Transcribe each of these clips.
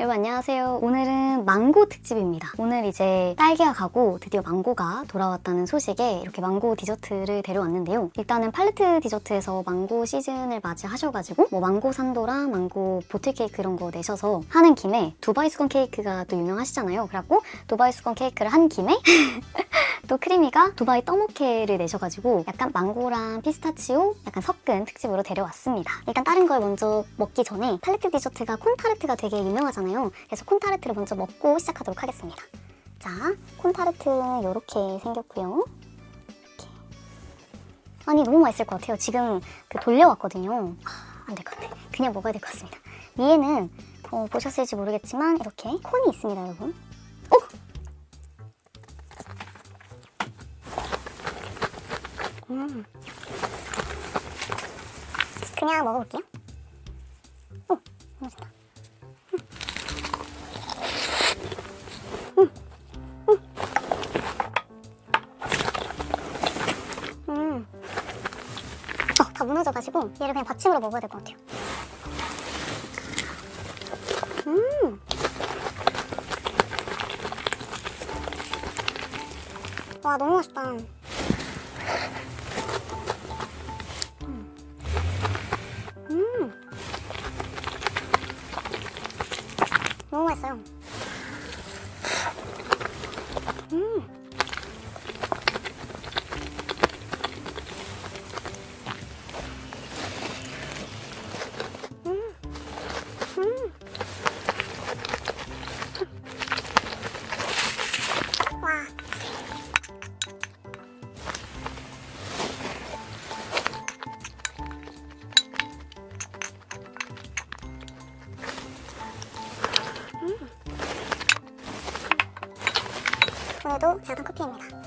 여러분 안녕하세요. 오늘은 망고 특집입니다. 오늘 이제 딸기가 가고 드디어 망고가 돌아왔다는 소식에 이렇게 망고 디저트를 데려왔는데요. 일단은 팔레트 디저트에서 망고 시즌을 맞이하셔가지고 뭐 망고 산도랑 망고 보틀 케이크 이런 거 내셔서 하는 김에 두바이 수건 케이크가 또 유명하시잖아요. 그래갖고 두바이 수건 케이크를 한 김에 또 크리미가 두바이 떡모케를 내셔가지고 약간 망고랑 피스타치오 약간 섞은 특집으로 데려왔습니다. 일단 다른 걸 먼저 먹기 전에 팔레트 디저트가 콘타르트가 되게 유명하잖아요. 그래서 콘타르트를 먼저 먹고 시작하도록 하겠습니다. 자, 콘타르트는 이렇게 생겼고요. 아니 너무 맛있을 것 같아요. 지금 그 돌려왔거든요. 아, 안될 것 같아. 그냥 먹어야 될 것 같습니다. 위에는 어, 보셨을지 모르겠지만 이렇게 콘이 있습니다, 여러분. 음. 그냥 먹어볼게요. 오, 맛있다. 음. 어, 다 무너져가지고 얘를 그냥 받침으로 먹어야 될 것 같아요. 음. 와, 너무 맛있다. 커피입니다.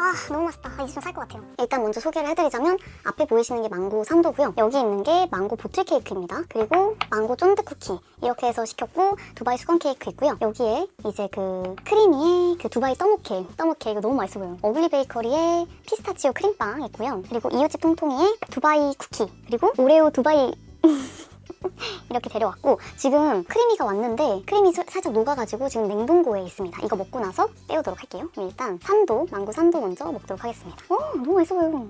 아 너무 맛있다. 아, 이제 좀 살 것 같아요. 일단 먼저 소개를 해드리자면 앞에 보이시는 게 망고 산도고요. 여기 있는 게 망고 보틀 케이크입니다. 그리고 망고 쫀득 쿠키 이렇게 해서 시켰고 두바이 수건 케이크 있고요. 여기에 이제 그 크리미의 그 두바이 떠먹케 떠먹 케 이거 너무 맛있어 보여요. 어글리 베이커리의 피스타치오 크림빵 있고요. 그리고 이웃집 통통이의 두바이 쿠키 그리고 오레오 두바이 이렇게 데려왔고 지금 크리미가 왔는데 수- 살짝 녹아가지고 지금 냉동고에 있습니다. 이거 먹고 나서 빼오도록 할게요. 일단 산도 망고 산도 먼저 먹도록 하겠습니다. 어 너무 맛있어 보여요.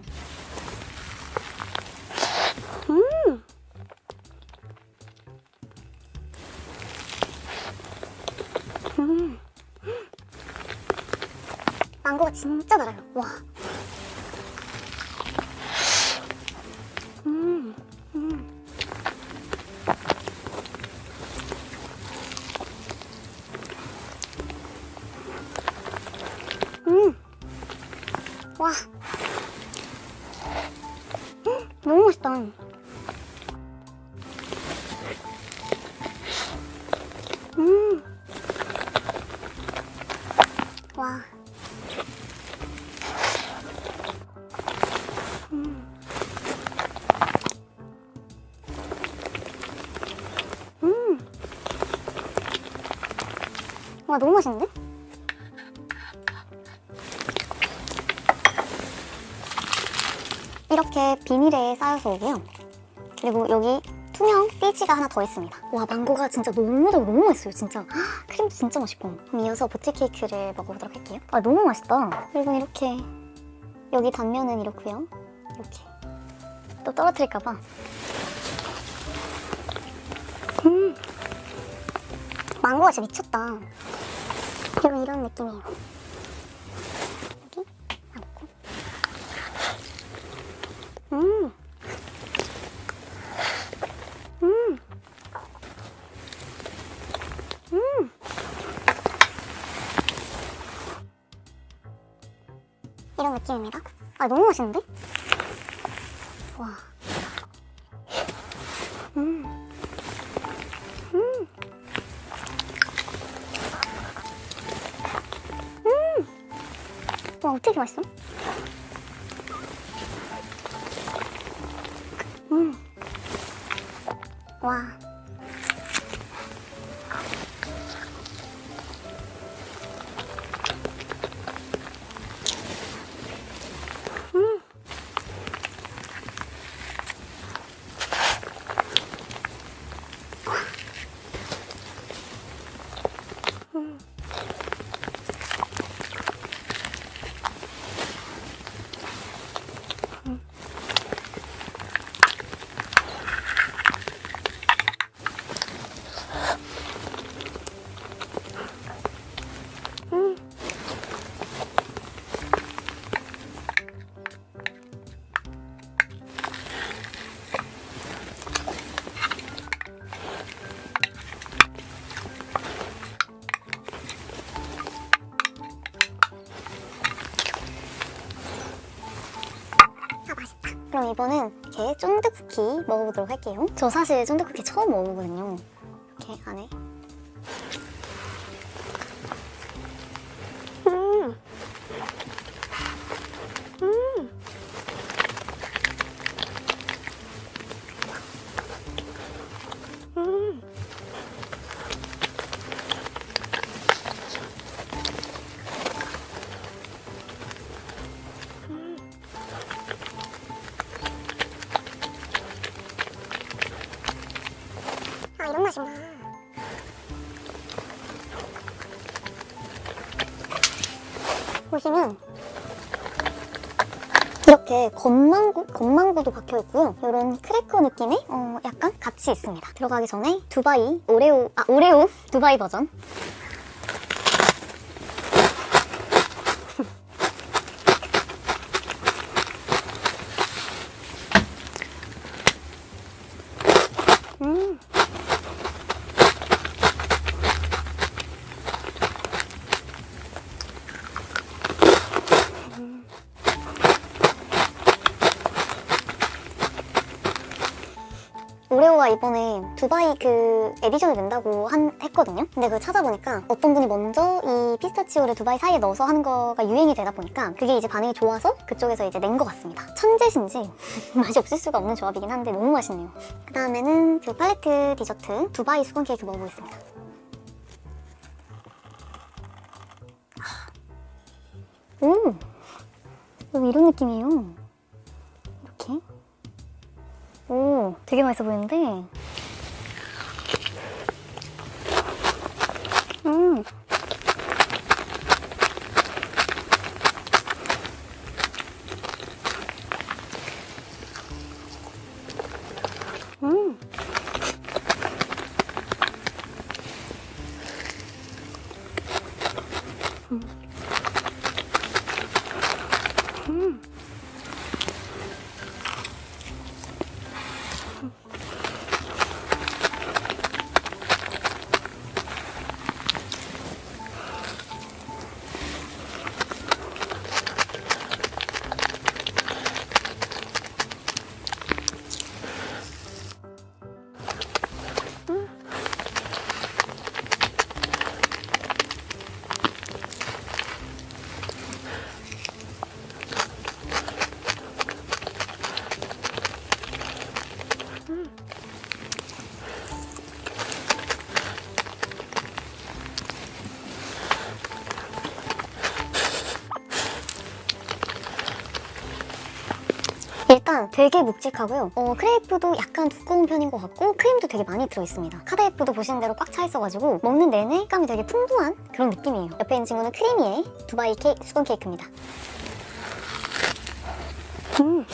음. 음. 망고가 진짜 달아요. 와. 와, 너무 맛있는데? 이렇게 비닐에 쌓여서 오고요. 그리고 여기 투명 필지가 하나 더 있습니다. 와 망고가 진짜 너무 너무 맛있어요 진짜. 헉, 크림도 진짜 맛있고. 그럼 이어서 보틀 케이크를 먹어보도록 할게요. 아 너무 맛있다. 그리고 이렇게 여기 단면은 이렇고요. 이렇게 또 떨어뜨릴까봐. 음 망고가 진짜 미쳤다. 그리고 이런 느낌이에요. 여기 담고. 음. 음. 음. 이런 느낌입니다. 아, 너무 맛있는데? 음. 와. 이번엔 이렇게 쫀득 쿠키 먹어보도록 할게요. 저 사실 쫀득 쿠키 처음 먹어보거든요. 이렇게 안에. 보시면 이렇게 건망고, 건망고도 박혀 있고요. 이런 크래커 느낌의 어, 약간 같이 있습니다. 들어가기 전에 두바이 오레오 아 오레오 두바이 버전. 에디션을 낸다고 한, 했거든요. 근데 그 찾아보니까 어떤 분이 먼저 이 피스타치오를 두바이 사이에 넣어서 하는 거가 유행이 되다 보니까 그게 이제 반응이 좋아서 그쪽에서 이제 낸 것 같습니다. 천재신지 맛이 없을 수가 없는 조합이긴 한데 너무 맛있네요. 그 다음에는 그 팔레트 디저트 두바이 수건 케이크 먹어보겠습니다. 아. 오! 오, 이런 느낌이에요. 이렇게. 오, 되게 맛있어 보이는데. 음. 되게 묵직하고요. 어, 크레이프도 약간 두꺼운 편인 것 같고 크림도 되게 많이 들어있습니다. 카드에프도 보시는 대로 꽉 차 있어가지고 먹는 내내 식감이 되게 풍부한 그런 느낌이에요. 옆에 있는 친구는 크리미의 두바이 케이크, 수건 케이크입니다. 음. 음.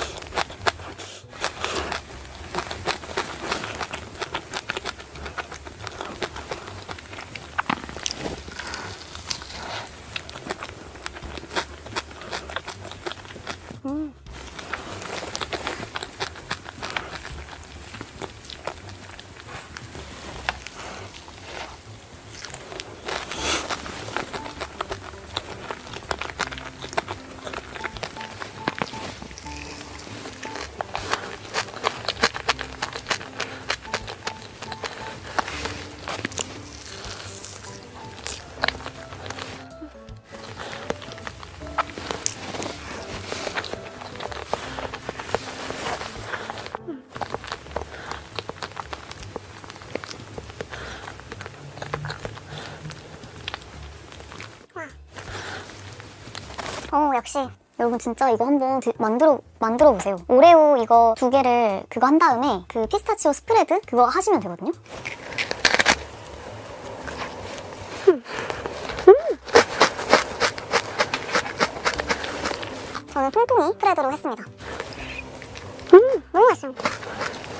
역시 여러분 진짜 이거 한번 드- 만들어 만들어 보세요. 오레오 이거 두 개를 그거 한 다음에 그 피스타치오 스프레드 그거 하시면 되거든요. 저는 통통이 스프레드로 했습니다. 음 너무 맛있어.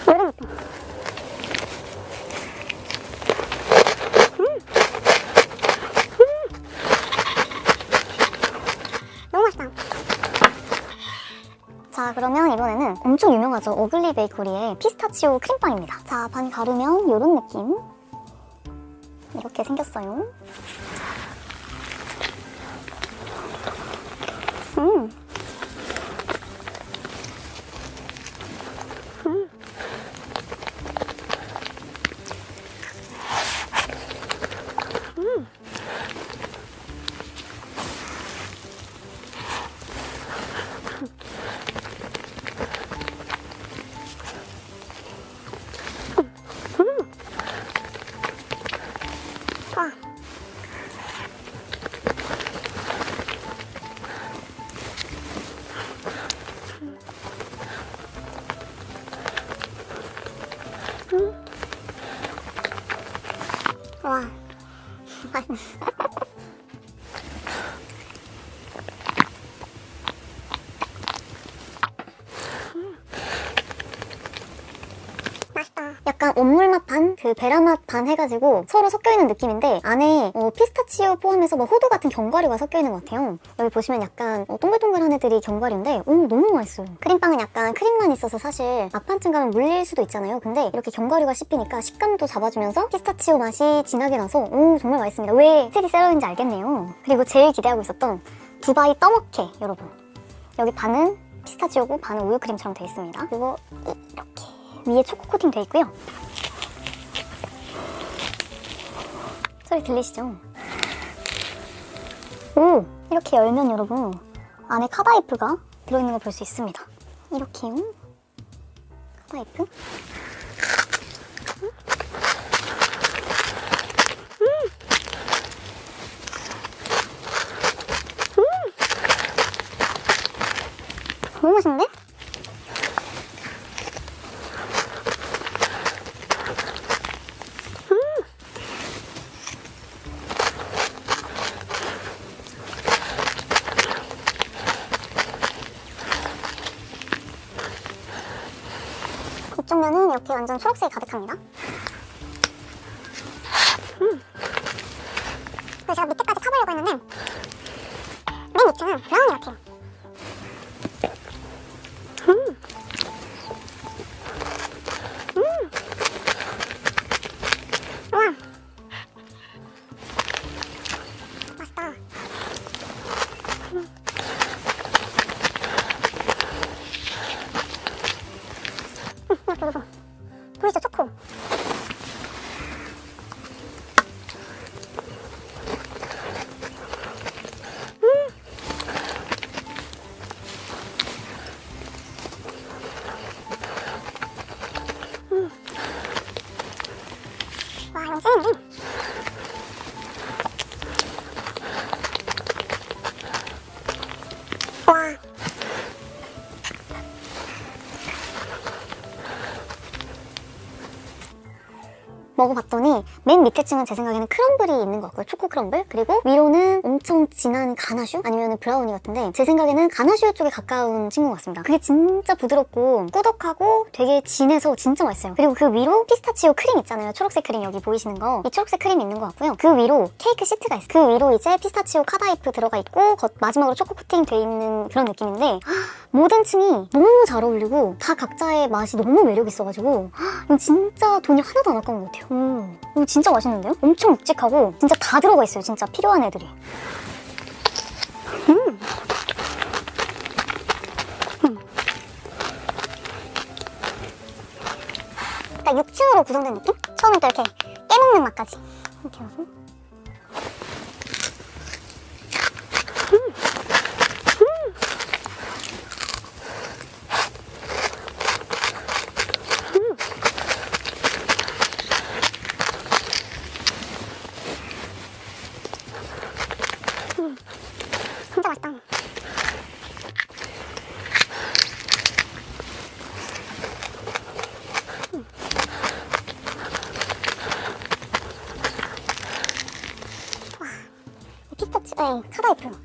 여름 느낌. 피스타치오 크림빵입니다. 자반 가르면 이런 느낌. 이렇게 생겼어요. 음 약간 원물맛 반, 그 베라맛 반 해가지고 서로 섞여있는 느낌인데 안에 어, 피스타치오 포함해서 뭐 호두 같은 견과류가 섞여있는 것 같아요. 여기 보시면 약간 어, 동글동글한 애들이 견과류인데 오 너무 맛있어요. 크림빵은 약간 크림만 있어서 사실 맛반쯤 가면 물릴 수도 있잖아요. 근데 이렇게 견과류가 씹히니까 식감도 잡아주면서 피스타치오 맛이 진하게 나서 오 정말 맛있습니다. 왜 스테디 셀러인지 알겠네요. 그리고 제일 기대하고 있었던 두바이 떠먹케 여러분. 여기 반은 피스타치오고 반은 우유 크림처럼 되어 있습니다. 그리고 이렇게 위에 초코 코팅 되어 있고요. 소리 들리시죠? 오! 이렇게 열면 여러분 안에 카다이프가 들어있는 걸 볼 수 있습니다. 이렇게요. 카다이프. 너무 맛있는데? 이쪽 면은 이렇게 완전 가득합니다. 먹어봤더니 맨 밑에 층은 제 생각에는 크럼블이 있는 것 같고요. 초코 크럼블. 그리고 위로는 엄청 진한 가나슈? 아니면 브라우니 같은데 제 생각에는 가나슈 쪽에 가까운 친구 같습니다. 그게 진짜 부드럽고 꾸덕하고 되게 진해서 진짜 맛있어요. 그리고 그 위로 피스타치오 크림 있잖아요. 초록색 크림 여기 보이시는 거. 이 초록색 크림이 있는 것 같고요. 그 위로 케이크 시트가 있어요. 그 위로 이제 피스타치오 카다이프 들어가 있고 겉- 마지막으로 초코 코팅 돼 있는 그런 느낌인데 모든 층이 너무 잘 어울리고 다 각자의 맛이 너무 매력 있어가지고 진짜 돈이 하나도 안 아까운 것 같아요. 음, 진짜 맛있는데요? 엄청 묵직하고 진짜 다 들어가 있어요. 진짜 필요한 애들이. 음. 음. 딱 6층으로 구성된 느낌? 처음엔 또 이렇게 깨먹는 맛까지. 이렇게 하고. 진짜 맛있다. 와, 이 피스타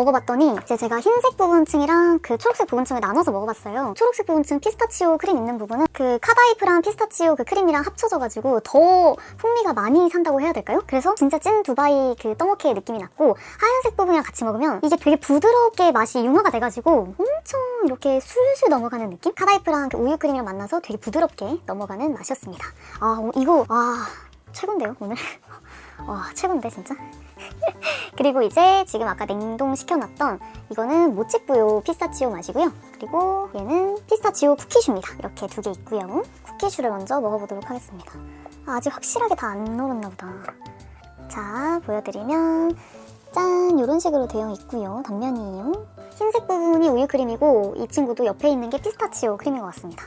먹어봤더니 이제 제가 흰색 부분층이랑 그 초록색 부분층을 나눠서 먹어봤어요. 초록색 부분층 피스타치오 크림 있는 부분은 그 카다이프랑 피스타치오 그 크림이랑 합쳐져가지고 더 풍미가 많이 산다고 해야 될까요? 그래서 진짜 찐 두바이 그 떡볶이의 느낌이 났고 하얀색 부분이랑 같이 먹으면 이게 되게 부드럽게 맛이 융화가 돼가지고 엄청 이렇게 술술 넘어가는 느낌? 카다이프랑 그 우유 크림이랑 만나서 되게 부드럽게 넘어가는 맛이었습니다. 아 어, 이거 와 최고인데요 오늘? 와 최고인데 진짜? 그리고 이제 지금 아까 냉동 시켜놨던 이거는 모찌뿌요 피스타치오 맛이고요. 그리고 얘는 피스타치오 쿠키슈입니다. 이렇게 두 개 있고요. 쿠키슈를 먼저 먹어보도록 하겠습니다. 아, 아직 확실하게 다 안 녹았나 보다. 자, 보여드리면 짠! 이런 식으로 되어 있고요. 단면이에요. 흰색 부분이 우유 크림이고 이 친구도 옆에 있는 게 피스타치오 크림인 것 같습니다.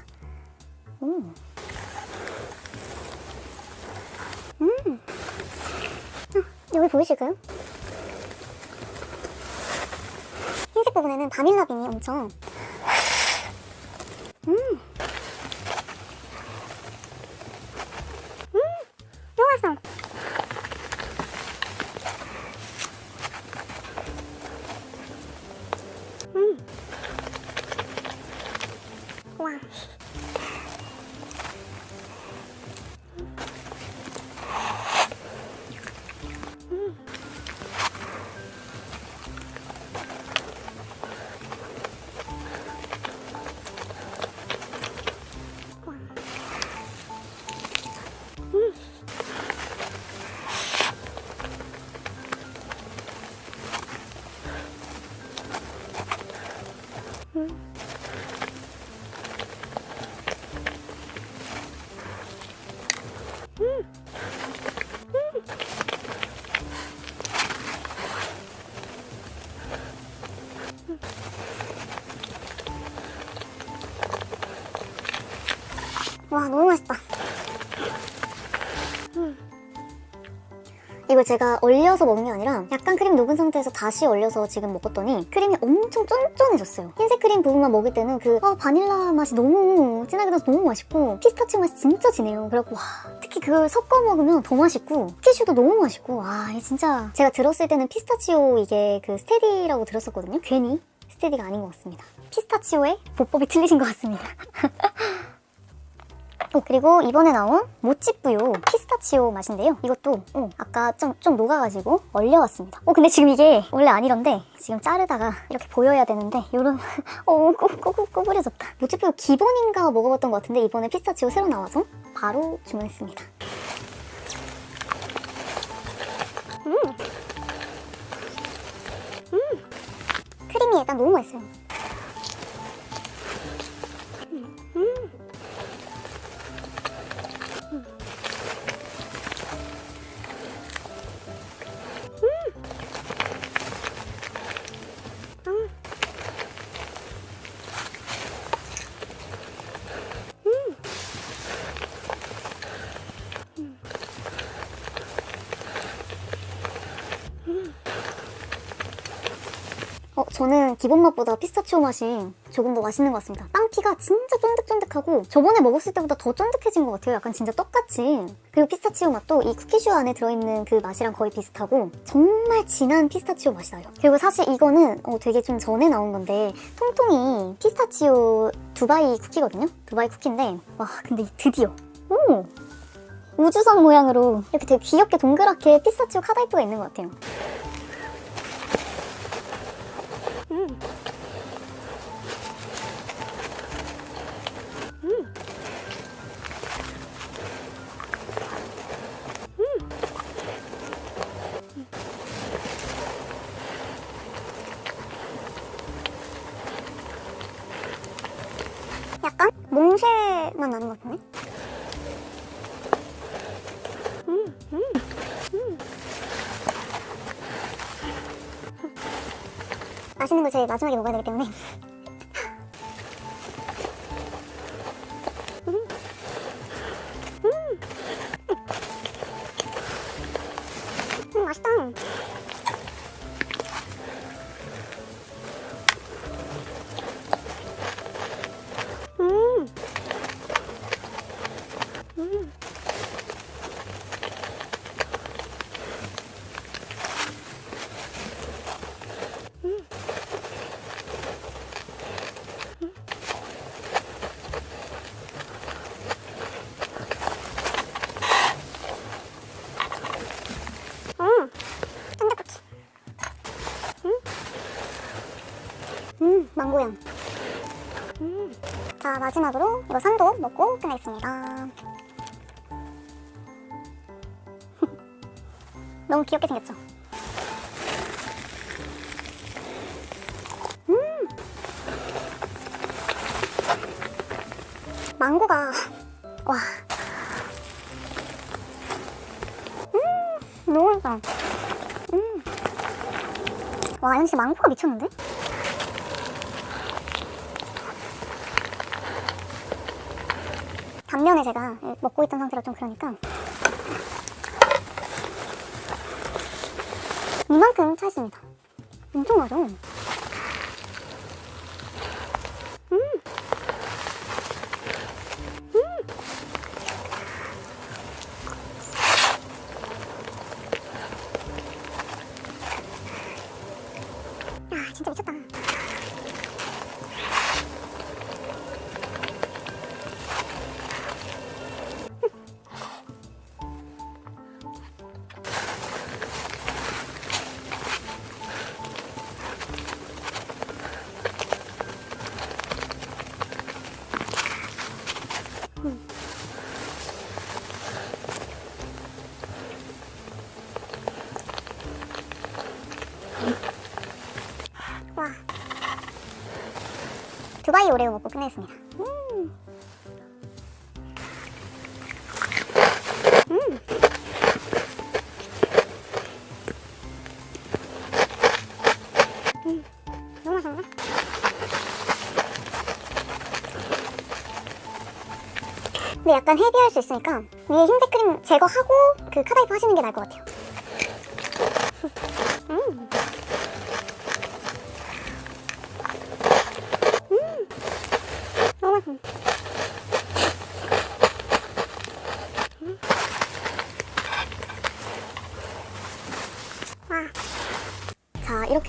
음. 음. 여기 보이실까요? 흰색 부분에는 바닐라 빈이 엄청 이걸 제가 얼려서 먹는 게 아니라 약간 크림 녹은 상태에서 다시 얼려서 지금 먹었더니 크림이 엄청 쫀쫀해졌어요. 흰색 크림 부분만 먹을 때는 그 아, 바닐라 맛이 너무 진하게 나서 너무 맛있고 피스타치오 맛이 진짜 진해요. 그래갖고 와 특히 그걸 섞어 먹으면 더 맛있고 키슈도 너무 맛있고 와 진짜 제가 들었을 때는 피스타치오 이게 그 스테디라고 들었었거든요. 괜히 스테디가 아닌 것 같습니다. 피스타치오의 보법이 틀리신 것 같습니다. 어, 그리고 이번에 나온 모찌뿌요 피스타치오 맛인데요. 이것도 어, 아까 좀, 좀 녹아가지고 얼려왔습니다. 어, 근데 지금 이게 원래 안 이런데 지금 자르다가 이렇게 보여야 되는데 요런 어, 꼬부려졌다. 모찌뿌요 기본인가 먹어봤던 것 같은데 이번에 피스타치오 새로 나와서 바로 주문했습니다. 음. 음. 크림이 일단 너무 맛있어요. 어, 저는 기본 맛보다 피스타치오 맛이 조금 더 맛있는 것 같습니다. 빵피가 진짜 쫀득쫀득하고 저번에 먹었을 때보다 더 쫀득해진 것 같아요. 약간 진짜 떡같이. 그리고 피스타치오 맛도 이 쿠키슈 안에 들어있는 그 맛이랑 거의 비슷하고 정말 진한 피스타치오 맛이 나요. 그리고 사실 이거는 어, 되게 좀 전에 나온 건데 통통이 피스타치오 두바이 쿠키거든요. 두바이 쿠키인데 와 근데 드디어 오 우주선 모양으로 이렇게 되게 귀엽게 동그랗게 피스타치오 카다이프가 있는 것 같아요. 약간 몽쉘만 나는 것 같네. 맛있는 걸 제일 마지막에 먹어야 되기 때문에. 망고향. 음. 자, 마지막으로 이거 산도 먹고 끝내겠습니다. 너무 귀엽게 생겼죠? 음! 망고가, 와. 음, 너무 맛있다. 음. 와, 진짜 망고가 미쳤는데? 단면에 먹고 있던 상태라 좀 그러니까 이만큼 차 있습니다. 엄청 나죠? 오레오 먹고 끝내겠습니다. 음. 음. 근데 약간 헤비할 수 있으니까 위에 흰색 크림 제거하고 그 카다이프 하시는 게 나을 것 같아요.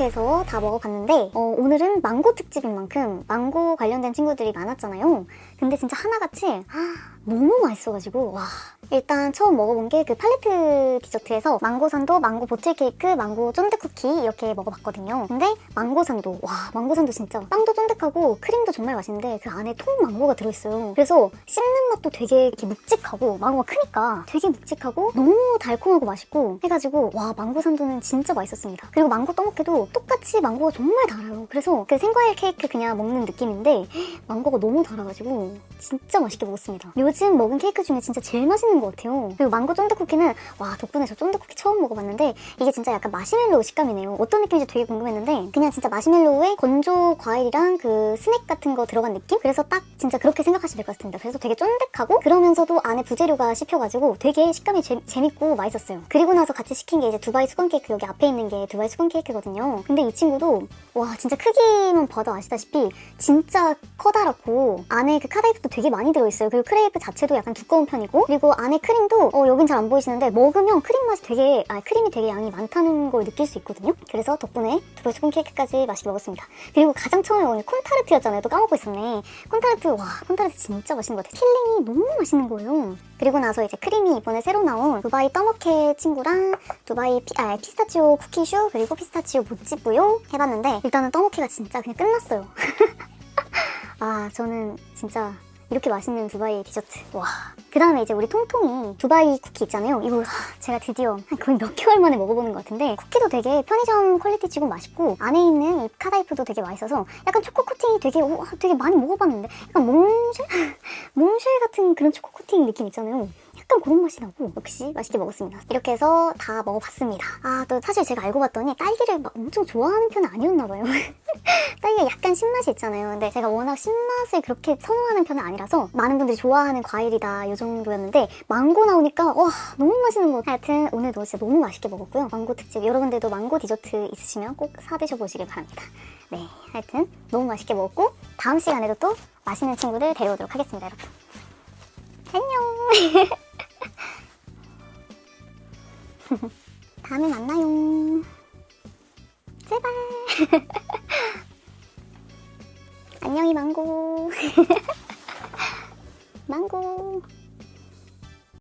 해서 다 먹어봤는데 어, 오늘은 망고 특집인 만큼 망고 관련된 친구들이 많았잖아요. 근데 진짜 하나같이 아, 너무 맛있어가지고 와 일단 처음 먹어본 게 그 팔레트 디저트에서 망고 산도, 망고 보틀 케이크, 망고 쫀득 쿠키 이렇게 먹어봤거든요. 근데 망고 산도 와 망고 산도 진짜 빵도 쫀득하고 크림도 정말 맛있는데 그 안에 통 망고가 들어있어요. 그래서 씹는 맛도 되게 이렇게 묵직하고 망고가 크니까 되게 묵직하고 너무 달콤하고 맛있고 해가지고 와 망고 산도는 진짜 맛있었습니다. 그리고 망고 떡볶이도 똑같이 망고가 정말 달아요. 그래서 그 생과일 케이크 그냥 먹는 느낌인데 망고가 너무 달아가지고 진짜 맛있게 먹었습니다. 요즘 먹은 케이크 중에 진짜 제일 맛있는 것 같아요. 그리고 망고 쫀득 쿠키는 와 덕분에 저 쫀득 쿠키 처음 먹어봤는데 이게 진짜 약간 마시멜로우 식감이네요. 어떤 느낌인지 되게 궁금했는데 그냥 진짜 마시멜로우에 건조 과일이랑 그 스낵 같은 거 들어간 느낌? 그래서 딱 진짜 그렇게 생각하시면 될 것 같습니다. 그래서 되게 쫀득하고 그러면서도 안에 부재료가 씹혀가지고 되게 식감이 재, 재밌고 맛있었어요. 그리고 나서 같이 시킨 게 이제 두바이 수건 케이크 여기 앞에 있는 게 두바이 수건 케이크거든요. 근데 이 친구도 와 진짜 크기만 봐도 아시다시피 진짜 커다랗고 안에 그 카다이프도 되게 많이 들어있어요. 그리고 크레이프 자체도 약간 두꺼운 편이고 그리고 안에 크림도 어 여긴 잘 안 보이시는데 먹으면 크림 맛이 되게 아 크림이 되게 양이 많다는 걸 느낄 수 있거든요. 그래서 덕분에 두바이 수건 케이크까지 맛있게 먹었습니다. 그리고 가장 처음에 오늘 콘타르트였잖아요. 또 까먹고 있었네. 콘타르트 와 콘타르트 진짜 맛있는 것 같아요. 필링이 너무 맛있는 거예요. 그리고 나서 이제 크림이 이번에 새로 나온 두바이 떠먹해 친구랑 두바이 피, 아, 피스타치오 쿠키슈 그리고 피스타치오 모찌뿌요 해봤는데 일단은 떠먹해가 진짜 그냥 끝났어요. 아 저는 진짜 이렇게 맛있는 두바이 디저트 와. 그 다음에 이제 우리 통통이 두바이 쿠키 있잖아요. 이거 하, 제가 드디어 한 거의 몇 개월 만에 먹어보는 것 같은데 쿠키도 되게 편의점 퀄리티 치고 맛있고 안에 있는 이 카다이프도 되게 맛있어서 약간 초코 코팅이 되게 오, 아, 되게 많이 먹어봤는데 약간 몽쉘? 몽쉘 같은 그런 초코 코팅 느낌 있잖아요. 약간 그런 맛이 나고 역시 맛있게 먹었습니다. 이렇게 해서 다 먹어봤습니다. 아 또 사실 제가 알고 봤더니 딸기를 막 엄청 좋아하는 편은 아니었나 봐요. 딸기가 약간 신맛이 있잖아요. 근데 제가 워낙 신맛을 그렇게 선호하는 편은 아니라서 많은 분들이 좋아하는 과일이다 이 정도였는데 망고 나오니까 와 너무 맛있는 것 같아요. 하여튼 오늘도 진짜 너무 맛있게 먹었고요. 망고 특집 여러분들도 망고 디저트 있으시면 꼭 사드셔 보시길 바랍니다. 네 하여튼 너무 맛있게 먹었고 다음 시간에도 또 맛있는 친구들 데려오도록 하겠습니다 여러분. 안녕. 다음에 만나요. 제발. 안녕히 망고. 망고.